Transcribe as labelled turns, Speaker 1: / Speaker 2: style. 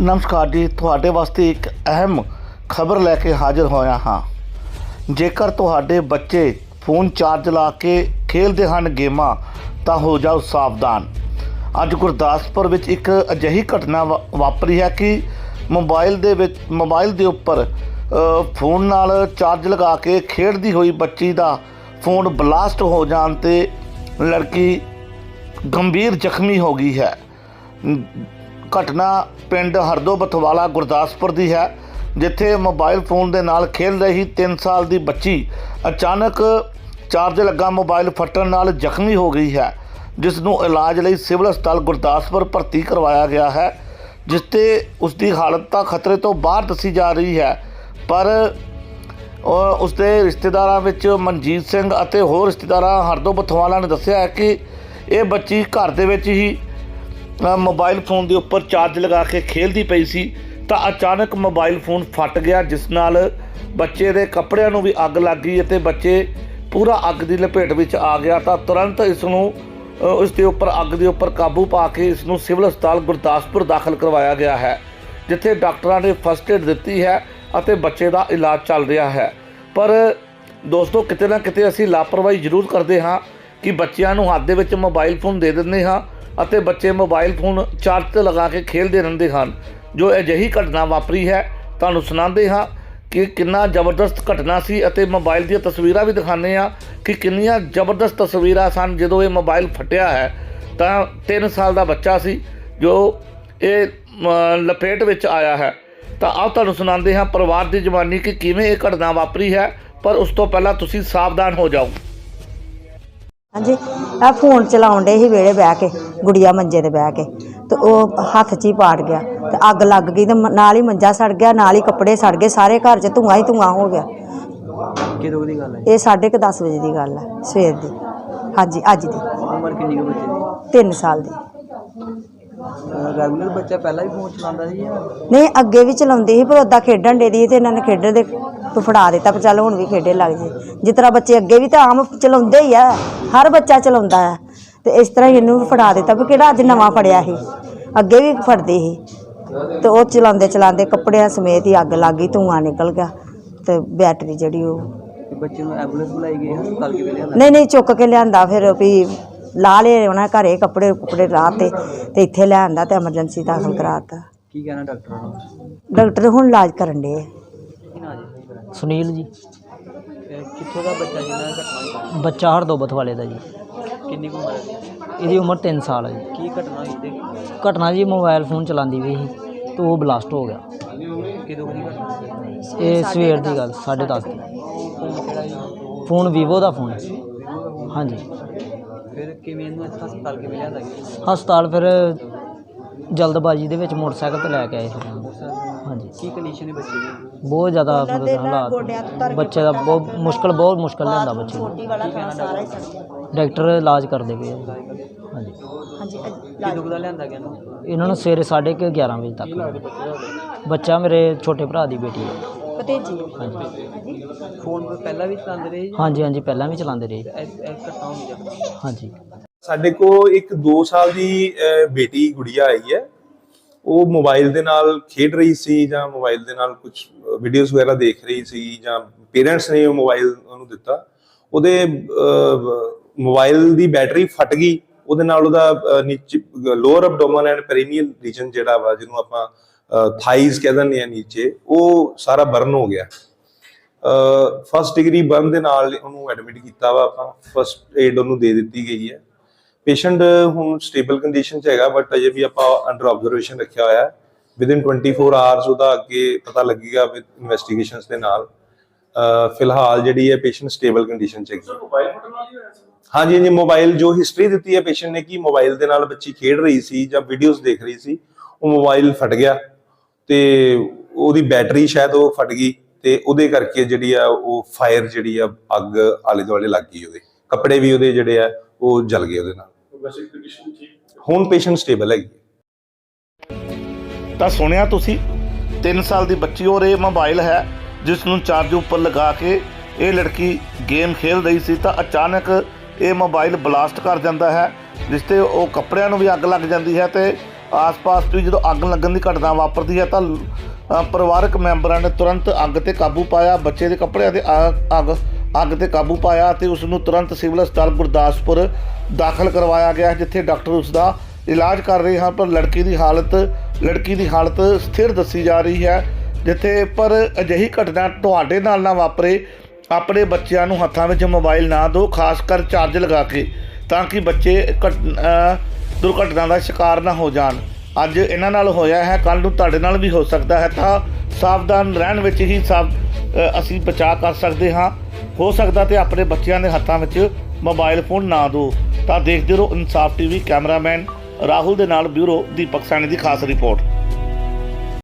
Speaker 1: ਨਮਸਕਾਰ ਜੀ, ਤੁਹਾਡੇ ਵਾਸਤੇ ਇੱਕ ਅਹਿਮ ਖਬਰ ਲੈ ਕੇ ਹਾਜ਼ਰ ਹੋਇਆ ਹਾਂ। ਜੇਕਰ ਤੁਹਾਡੇ ਬੱਚੇ ਫੋਨ ਚਾਰਜ ਲਾ ਕੇ ਖੇਡਦੇ ਹਨ ਗੇਮਾਂ, ਤਾਂ ਹੋ ਜਾਓ ਸਾਵਧਾਨ। ਅੱਜ ਗੁਰਦਾਸਪੁਰ ਵਿੱਚ ਇੱਕ ਅਜਿਹੀ ਘਟਨਾ ਵਾ- ਵਾਪਰੀ ਹੈ ਕਿ ਮੋਬਾਈਲ ਦੇ ਵਿੱਚ, ਮੋਬਾਈਲ ਦੇ ਉੱਪਰ ਫੋਨ ਨਾਲ ਚਾਰਜ ਲਗਾ ਕੇ ਖੇਡਦੀ ਹੋਈ ਬੱਚੀ ਦਾ ਫੋਨ ਬਲਾਸਟ ਹੋ ਜਾਣ ਤੇ ਲੜਕੀ ਗੰਭੀਰ ਜ਼ਖਮੀ ਹੋ ਗਈ ਹੈ। ਘਟਨਾ ਪਿੰਡ ਹਰਦੋ ਬਥਵਾਲਾ ਗੁਰਦਾਸਪੁਰ ਦੀ ਹੈ, ਜਿੱਥੇ ਮੋਬਾਈਲ ਫੋਨ ਦੇ ਨਾਲ ਖੇਡ ਰਹੀ 3 ਸਾਲ ਦੀ ਬੱਚੀ ਅਚਾਨਕ ਚਾਰਜ ਲੱਗਾ ਮੋਬਾਈਲ ਫਟਣ ਨਾਲ ਜ਼ਖਮੀ ਹੋ ਗਈ ਹੈ ਜਿਸ ਨੂੰ ਇਲਾਜ ਲਈ ਸਿਵਲ ਹਸਪਤਾਲ ਗੁਰਦਾਸਪੁਰ ਭਰਤੀ ਕਰਵਾਇਆ ਗਿਆ ਹੈ ਜਿਸ ਤੇ ਉਸ ਦੀ ਹਾਲਤ ਤਾਂ ਖਤਰੇ ਤੋਂ ਬਾਹਰ ਦੱਸੀ ਜਾ ਰਹੀ ਹੈ, ਪਰ ਉਹ ਉਸਦੇ ਰਿਸ਼ਤੇਦਾਰਾਂ ਵਿੱਚ ਮਨਜੀਤ ਸਿੰਘ ਅਤੇ ਹੋਰ ਰਿਸ਼ਤੇਦਾਰਾਂ ਹਰਦੋ ਬਥਵਾਲਾ ਨੇ ਦੱਸਿਆ ਹੈ ਕਿ ਇਹ ਬੱਚੀ ਘਰ ਦੇ ਵਿੱਚ ਹੀ ਮੋਬਾਈਲ ਫੋਨ ਦੇ ਉੱਪਰ ਚਾਰਜ ਲਗਾ ਕੇ ਖੇਲਦੀ ਪਈ ਸੀ ਤਾਂ ਅਚਾਨਕ ਮੋਬਾਈਲ ਫੋਨ ਫਟ ਗਿਆ ਜਿਸ ਨਾਲ ਬੱਚੇ ਦੇ ਕੱਪੜਿਆਂ ਨੂੰ ਵੀ ਅੱਗ ਲੱਗ ਗਈ ਅਤੇ ਬੱਚੇ ਪੂਰਾ ਅੱਗ ਦੀ ਲਪੇਟ ਵਿੱਚ ਆ ਗਿਆ ਤਾਂ ਤੁਰੰਤ ਇਸ ਨੂੰ ਅ, ਉਸ ਦੇ ਉੱਪਰ ਅੱਗ ਦੇ ਉੱਪਰ ਕਾਬੂ ਪਾ ਕੇ ਇਸ ਨੂੰ ਸਿਵਲ ਹਸਪਤਾਲ ਗੁਰਦਾਸਪੁਰ ਦਾਖਲ ਕਰਵਾਇਆ ਗਿਆ ਹੈ ਜਿੱਥੇ ਡਾਕਟਰਾਂ ਨੇ ਫਸਟ ਏਡ ਦਿੱਤੀ ਹੈ ਅਤੇ ਬੱਚੇ ਦਾ ਇਲਾਜ ਚੱਲ ਰਿਹਾ ਹੈ। ਪਰ ਦੋਸਤੋ ਕਿਤੇ ਨਾ ਕਿਤੇ ਅਸੀਂ ਲਾਪਰਵਾਹੀ ਜ਼ਰੂਰ ਕਰਦੇ ਹਾਂ ਕਿ ਬੱਚਿਆਂ ਨੂੰ ਹੱਥ ਦੇ ਵਿੱਚ ਮੋਬਾਈਲ ਫੋਨ ਦੇ ਦਿੰਦੇ ਹਾਂ ਅਤੇ ਬੱਚੇ ਮੋਬਾਈਲ ਫੋਨ ਚਾਰਜ ਤੇ ਲਗਾ ਕੇ ਖੇਡਦੇ ਰਹਿੰਦੇ ਹਨ। ਜੋ ਅਜਿਹੀ ਘਟਨਾ ਵਾਪਰੀ ਹੈ, ਤੁਹਾਨੂੰ ਸੁਣਾਉਂਦੇ ਹਾਂ ਕਿ ਕਿੰਨਾ ਜ਼ਬਰਦਸਤ ਘਟਨਾ ਸੀ ਅਤੇ ਮੋਬਾਈਲ ਦੀਆਂ ਤਸਵੀਰਾਂ ਵੀ ਦਿਖਾਉਂਦੇ ਹਾਂ ਕਿ ਕਿੰਨੀਆਂ ਜ਼ਬਰਦਸਤ ਤਸਵੀਰਾਂ ਸਨ। ਜਦੋਂ ਇਹ ਮੋਬਾਈਲ ਫਟਿਆ ਹੈ, ਤਾਂ 3 ਸਾਲ ਦਾ ਬੱਚਾ ਸੀ, ਜੋ ਇਹ ਲਪੇਟ ਵਿੱਚ ਆਇਆ ਹੈ। ਤਾਂ ਆਓ ਤੁਹਾਨੂੰ ਸੁਣਾਉਂਦੇ ਹਾਂ ਪਰਿਵਾਰ ਦੀ ਜਵਾਨੀ ਕਿ ਕਿਵੇਂ ਇਹ ਘਟਨਾ ਵਾਪਰੀ ਹੈ, ਪਰ ਉਸ ਤੋਂ ਪਹਿਲਾਂ ਤੁਸੀਂ ਸਾਵਧਾਨ ਹੋ ਜਾਓ।
Speaker 2: ਹਾਂਜੀ ਆ ਫੋਨ ਚਲਾਉਣ ਦੇ ਹੀ ਵੇਲੇ ਬਹਿ ਕੇ। ਗੁੜੀਆ ਮੰਜੇ ਤੇ ਬਹਿ ਕੇ ਤੇ ਉਹ ਹੱਥ 'ਚ ਹੀ ਪਾੜ ਗਿਆ ਤੇ ਅੱਗ ਲੱਗ ਗਈ ਤੇ ਮ- ਨਾਲ ਹੀ ਮੰਜਾ ਸੜ ਗਿਆ ਨਾਲ ਹੀ ਕੱਪੜੇ ਸੜ ਗਏ ਸਾਰੇ ਘਰ 'ਚ ਧੂੰਆਂ ਹੀ ਧੂੰਆਂ ਹੋ ਗਿਆ।
Speaker 3: ਕਿਦੋਂ ਦੀ ਗੱਲ ਹੈ?
Speaker 2: ਇਹ 10:30 ਵਜੇ ਦੀ ਗੱਲ ਹੈ ਸਵੇਰ ਦੀ। ਹਾਂਜੀ ਅੱਜ ਦੀ।
Speaker 3: ਉਮਰ ਕਿੰਨੀ ਕੁ ਬੱਚੇ ਦੀ?
Speaker 2: 3 ਸਾਲ ਦੀ।
Speaker 3: ਰੈਗੂਲਰ ਬੱਚਾ ਪਹਿਲਾਂ ਵੀ ਫੋਨ ਚਲਾਉਂਦਾ ਸੀ ਜਾਂ?
Speaker 2: ਨਹੀਂ ਅੱਗੇ ਵੀ ਚਲਾਉਂਦੀ ਸੀ ਪਰ ਉਦਾਂ ਖੇਡਣ ਦੇ ਦੀ ਤੇ ਇਹਨਾਂ ਨੇ ਖੇਡਣ ਦੇ ਤੋਂ ਫੜਾ ਦਿੱਤਾ ਪਰ ਚੱਲ ਹੁਣ ਵੀ ਖੇਡੇ ਲੱਗ ਜੇ। ਜਿਸ ਤਰ੍ਹਾਂ ਬੱਚੇ ਅੱਗੇ ਵੀ ਤਾਂ ਆਮ ਚਲਾਉਂਦੇ ਹੀ ਆ ਹਰ ਬੱਚਾ ਚਲਾਉਂਦਾ ਆ ਤੇ ਇਸ ਤਰ੍ਹਾਂ ਹੀ ਇਹਨੂੰ ਵੀ ਫੜਾ ਦਿੱਤਾ ਵੀ ਕਿਹੜਾ ਅੱਜ ਨਵਾਂ ਫੜਿਆ ਸੀ। ਅੱਗੇ ਵੀ ਫੜਦੇ ਸੀ। ਤੇ ਉਹ ਚਲਾਉਂਦੇ ਚਲਾਉਂਦੇ ਕੱਪੜਿਆਂ ਸਮੇਤ ਹੀ ਅੱਗ ਲੱਗ ਗਈ ਧੂੰਆਂ ਨਿਕਲ ਗਿਆ ਤੇ ਬੈਟਰੀ ਜਿਹੜੀ ਉਹ
Speaker 3: ਤੇ ਬੱਚੇ ਨੂੰ ਐਂਬੂਲੈਂਸ ਬੁਲਾਈ ਗਈ ਹਸਪਤਾਲ ਕਿਵੇਂ ਲਿਆਂਦਾ?
Speaker 2: ਨਹੀਂ ਨਹੀਂ ਚੁੱਕ ਕੇ ਲਿਆਂਦਾ ਫਿਰ ਵੀ ਲਾ ਲਏ ਉਹਨਾਂ ਘਰੇ ਕੱਪੜੇ ਕੁਪੜੇ ਰਾਹ ਤੇ ਤੇ ਇੱਥੇ ਲਿਆਂਦਾ ਤੇ ਐਮਰਜੈਂਸੀ ਦਾਖਲ ਕਰਾਤਾ।
Speaker 3: ਕੀ ਕਹਿਣਾ ਡਾਕਟਰਾਂ ਨੂੰ?
Speaker 2: ਡਾਕਟਰ ਹੁਣ ਇਲਾਜ ਕਰਨ ਦੇ
Speaker 3: ਕੀ ਨਾ ਜੀ?
Speaker 4: ਸੁਨੀਲ ਜੀ।
Speaker 3: ਇਹ ਕਿੱਥੋਂ ਦਾ ਬੱਚਾ ਜਿਹਨਾਂ ਦਾ ਘਟਨਾ? ਹੋਈ?
Speaker 4: ਬੱਚਾ ਹਰਦੋਬਤ ਵਾਲੇ ਦਾ ਜੀ।
Speaker 3: ਕਿੰਨੀ ਕੁ ਉਮਰ ਹੈ?
Speaker 4: ਇਹਦੀ ਉਮਰ 3 ਸਾਲ ਹੈ ਜੀ।
Speaker 3: ਕੀ ਘਟਨਾ ਹੋਈ ਤੇ
Speaker 4: ਘਟਨਾ ਜੀ ਮੋਬਾਈਲ ਫੋਨ ਚਲਾਉਂਦੀ ਪਈ ਸੀ ਤੇ ਉਹ ਬਲਾਸਟ ਹੋ ਗਿਆ।
Speaker 3: ਕਿਦੋਂ ਦੀ ਘਟਨਾ ਹੋਈ?
Speaker 4: ਇਹ ਸਵੇਰ ਦੀ ਗੱਲ 10:30 ਦੀ।
Speaker 3: ਫੋਨ ਕਿਹੜਾ ਸੀ?
Speaker 4: ਫੋਨ ਵੀਵੋ ਦਾ ਫੋਨ ਹੈ। ਹਾਂਜੀ।
Speaker 3: ਫਿਰ ਕਿਵੇਂ ਇਹਨੂੰ ਇੱਥੇ ਹਸਪਤਾਲ ਕਿਵੇਂ ਲਿਆਂਦਾ ਗਿਆ?
Speaker 4: ਹਸਪਤਾਲ ਫਿਰ ਜਲਦਬਾਜ਼ੀ ਦੇ ਵਿੱਚ ਮੋਟਰਸਾਈਕਲ ਤੇ ਲੈ ਕੇ ਆਏ। ਹਾਂਜੀ।
Speaker 3: ਕੀ ਕੰਡੀਸ਼ਨ ਹੈ ਬੱਚੇ ਦੀ?
Speaker 4: ਬਹੁਤ ਜ਼ਿਆਦਾ ਮਤਲਬ ਹਾਲਾਤ ਬੱਚੇ ਦਾ ਬਹੁਤ ਮੁਸ਼ਕਲ ਬਹੁਤ ਮੁਸ਼ਕਲ ਲੈਂਦਾ ਬੱਚੇ ਨੂੰ।
Speaker 2: ਵਾਲਾ ਥਾਂ ਸਾਰਾ ਹੀ ਸੜ ਗਿਆ
Speaker 4: ਡਾਕਟਰ ਇਲਾਜ ਕਰਦੇ ਪਏ ਆ। ਹਾਂਜੀ।
Speaker 2: ਹਾਂਜੀ
Speaker 3: ਕਿਦੋਂ ਕੁ ਦਾ ਲਿਆਂਦਾ ਗਿਆ ਇਹਨੂੰ?
Speaker 4: ਇਹਨਾਂ ਨੂੰ ਸਵੇਰੇ 11:30 ਵਜੇ ਤੱਕ। ਬੱਚਾ ਮੇਰੇ ਛੋਟੇ ਭਰਾ ਦੀ ਬੇਟੀ ਹੈ
Speaker 2: ਭਤੀਜੀ
Speaker 4: ਹਾਂਜੀ।
Speaker 3: ਫੋਨ ਪਹਿਲਾਂ ਵੀ ਚਲਾਉਂਦੇ ਰਹੇ ਜੀ?
Speaker 4: ਹਾਂਜੀ ਹਾਂਜੀ ਪਹਿਲਾਂ ਵੀ ਚਲਾਉਂਦੇ ਰਹੇ।
Speaker 3: ਇਹ ਇਹ ਘਟਨਾ ਹੋਈ ਜਦੋਂ
Speaker 4: ਹਾਂਜੀ।
Speaker 5: ਸਾਡੇ ਕੋਲ ਇੱਕ 2 ਸਾਲ ਦੀ ਅਹ, ਬੇਟੀ ਗੁੜੀਆ ਆਈ ਹੈ। ਉਹ ਮੋਬਾਈਲ ਦੇ ਨਾਲ ਖੇਡ ਰਹੀ ਸੀ ਜਾਂ ਮੋਬਾਈਲ ਦੇ ਨਾਲ ਕੁਝ ਵੀਡੀਓਜ਼ ਵਗੈਰਾ ਦੇਖ ਰਹੀ ਸੀ ਜਾਂ ਪੇਰੈਂਟਸ ਨੇ ਉਹ ਮੋਬਾਈਲ ਉਹਨੂੰ ਦਿੱਤਾ। ਉਹਦੇ ਮੋਬਾਈਲ ਦੀ ਬੈਟਰੀ ਫਟ ਗਈ, ਉਹਦੇ ਨਾਲ ਉਹਦਾ ਨੀਚੇ lower abdomen and perineal region ਜਿਹੜਾ ਵਾ, ਜਿਹਨੂੰ ਆਪਾਂ ਥਾਈਜ਼ ਕਹਿ ਦਿੰਦੇ ਆ ਨੀਚੇ, ਉਹ ਸਾਰਾ ਬਰਨ ਹੋ ਗਿਆ। ਫਸਟ ਡਿਗਰੀ ਬਰਨ ਦੇ ਨਾਲ ਉਹਨੂੰ ਐਡਮਿਟ ਕੀਤਾ ਵਾ ਆਪਾਂ ਫਸਟ ਏਡ ਉਹਨੂੰ ਦੇ ਦਿੱਤੀ ਗਈ ਹੈ। ਪੇਸ਼ੈਂਟ ਹੁਣ ਸਟੇਬਲ ਕੰਡੀਸ਼ਨ 'ਚ ਹੈਗਾ ਬਟ ਅਜੇ ਵੀ ਆਪਾਂ ਅੰਡਰ ਆਬਜ਼ਰਵੇਸ਼ਨ ਰੱਖਿਆ ਹੋਇਆ ਹੈ। ਵਿਦਿਨ 24 ਆਵਰਸ ਉਹਦਾ ਅੱਗੇ ਪਤਾ ਲੱਗੇਗਾ ਵਿਦ ਇਨਵੈਸਟੀਗੇਸ਼ਨਸ ਦੇ ਨਾਲ। ਫਿਲਹਾਲ ਜਿਹੜੀ ਹੈ ਪੇਸ਼ੈਂਟ ਸਟੇਬਲ ਕੰਡੀਸ਼ਨ 'ਚ ਹੈਗੀ। ਹਾਂਜੀ ਹਾਂਜੀ ਮੋਬਾਈਲ ਜੋ ਹਿਸਟਰੀ ਦਿੱਤੀ ਹੈ ਪੇਸ਼ੈਂਟ ਨੇ ਕਿ ਮੋਬਾਈਲ ਦੇ ਨਾਲ ਬੱਚੀ ਖੇਡ ਰਹੀ ਸੀ ਜਾਂ ਵੀਡੀਓਜ਼ ਦੇਖ ਰਹੀ ਸੀ ਉਹ ਮੋਬਾਈਲ ਫਟ ਗਿਆ ਤੇ ਉਹਦੀ ਬੈਟਰੀ ਸ਼ਾਇਦ ਉਹ ਫਟ ਗਈ ਤੇ ਉਹਦੇ ਕਰਕੇ ਜਿਹੜੀ ਆ ਉਹ ਫਾਇਰ ਜਿਹੜੀ ਆ ਅੱਗ ਆਲੇ ਦੁਆਲੇ ਲੱਗ ਗਈ ਉਹਦੇ। ਕੱਪੜੇ ਵੀ ਉਹਦੇ ਜਿਹੜੇ ਆ ਉਹ ਜਲ ਗਏ ਉਹਦੇ ਨਾਲ। ਹੁਣ ਪੇਸ਼ੈਂਟ ਸਟੇਬਲ ਹੈਗੀ।
Speaker 1: ਤਾਂ ਸੁਣਿਆ ਤੁਸੀਂ 3 ਸਾਲ ਦੀ ਬੱਚੀ ਔਰ ਇਹ ਮੋਬਾਈਲ ਹੈ ਜਿਸ ਨੂੰ ਚਾਰਜ ਉੱਪਰ ਲਗਾ ਕੇ ਇਹ ਲੜਕੀ ਗੇਮ ਖੇਡ ਰਹੀ ਸੀ ਤਾਂ ਅਚਾਨਕ ਇਹ ਮੋਬਾਈਲ ਬਲਾਸਟ ਕਰ ਜਾਂਦਾ ਹੈ, ਜਿਸ ਤੇ ਉਹ ਕੱਪੜਿਆਂ ਨੂੰ ਵੀ ਅੱਗ ਲੱਗ ਜਾਂਦੀ ਹੈ ਤੇ ਆਸ-ਪਾਸ ਵੀ ਜਦੋਂ ਅੱਗ ਲੱਗਣ ਦੀ ਘਟਨਾ ਵਾਪਰਦੀ ਹੈ ਤਾਂ ਪਰਿਵਾਰਕ ਮੈਂਬਰਾਂ ਨੇ ਤੁਰੰਤ ਅੱਗ ਤੇ ਕਾਬੂ ਪਾਇਆ, ਬੱਚੇ ਦੇ ਕੱਪੜਿਆਂ ਤੇ ਆ- ਅੱਗ ਅੱਗ ਤੇ ਕਾਬੂ ਪਾਇਆ ਤੇ ਉਸ ਨੂੰ ਤੁਰੰਤ ਸਿਵਲ ਹਸਪਤਾਲ ਗੁਰਦਾਸਪੁਰ ਦਾਖਲ ਕਰਵਾਇਆ ਗਿਆ, ਜਿੱਥੇ ਡਾਕਟਰ ਉਸ ਦਾ ਇਲਾਜ ਕਰ ਰਹੇ ਹਨ, ਪਰ ਲੜਕੀ ਦੀ ਹਾਲਤ, ਲੜਕੀ ਦੀ ਹਾਲਤ ਸਥਿਰ ਦੱਸੀ ਜਾ ਰਹੀ ਹੈ। ਜਿੱਥੇ ਪਰ ਅਜਿਹੀ ਘਟਨਾ ਤੁਹਾਡੇ ਨਾਲ ਨਾ ਵਾਪਰੇ, ਆਪਣੇ ਬੱਚਿਆਂ ਨੂੰ ਹੱਥਾਂ ਵਿੱਚ ਮੋਬਾਈਲ ਨਾ ਦਿਓ, ਖਾਸ ਕਰ ਚਾਰਜ ਲਗਾ ਕੇ, ਤਾਂ ਕਿ ਬੱਚੇ ਘਟ- ਦੁਰਘਟਨਾ ਦਾ ਸ਼ਿਕਾਰ ਨਾ ਹੋ ਜਾਣ। ਅੱਜ ਇਹਨਾਂ ਨਾਲ ਹੋਇਆ ਹੈ ਕੱਲ ਨੂੰ ਤੁਹਾਡੇ ਨਾਲ ਵੀ ਹੋ ਸਕਦਾ ਹੈ, ਤਾਂ ਸਾਵਧਾਨ ਰਹਿਣ ਵਿੱਚ ਹੀ ਸਭ ਅਸੀਂ ਬਚਾਅ ਕਰ ਸਕਦੇ ਹਾਂ। ਹੋ ਸਕਦਾ ਤੇ ਆਪਣੇ ਬੱਚਿਆਂ ਦੇ ਹੱਥਾਂ ਵਿੱਚ ਮੋਬਾਈਲ ਫੋਨ ਨਾ ਦਿਓ। ਤਾਂ ਦੇਖਦੇ ਰਹੋ ਇਨਸਾਫ ਟੀਵੀ ਕੈਮਰਾਮੈਨ ਰਾਹੁਲ ਦੇ ਨਾਲ ਬਿਊਰੋ ਦੀਪਕ ਸਾਨੀ ਦੀ ਖਾਸ ਰਿਪੋਰਟ।